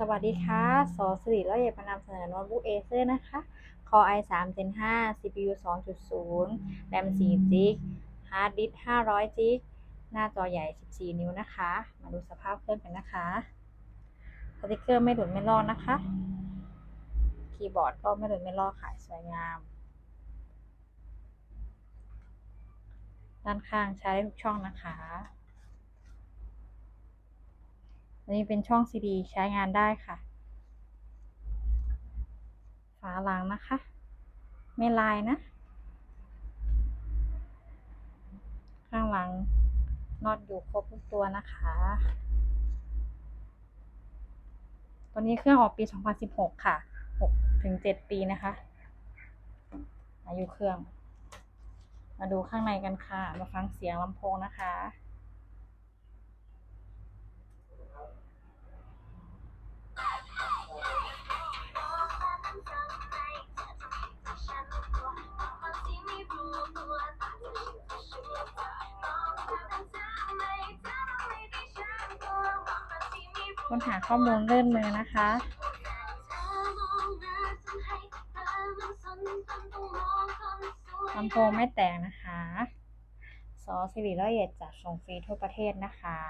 สวัสดีค่ะ สอสิริละเอียดมานำเสนอโน้ตบุ๊กเอเซอร์นะคะ Core i3 Gen 5 CPU 2.0 RAM 4 g b Hard Disk 500 g b หน้าจอใหญ่ 14 นิ้วนะคะ มาดูสภาพเครื่องกันนะคะ สติกเกอร์ไม่หลุดไม่ลอกนะคะ คีย์บอร์ดก็ไม่หลุดไม่ลอกค่ะ สวยงาม ด้านข้างใช้ได้ทุกช่องนะคะ อันนี้เป็นช่อง CD ใช้งานได้ค่ะ ฝาหลังนะคะ ไม่ลายนะ ข้างหลังน็อตอยู่ครบทุกตัวนะคะตัวนี้เครื่องออกปี 2016 ค่ะ 6 ถึง 7 ปีนะคะ อายุเครื่อง มาดูข้างในกันค่ะ มาฟังเสียงลำโพงนะคะ ค้นหาข้อมูลเลื่อนมือนะคะ ลำโพงไม่แตกนะคะ ซอสิริละเอียดจัดส่งฟรีทั่วประเทศนะคะ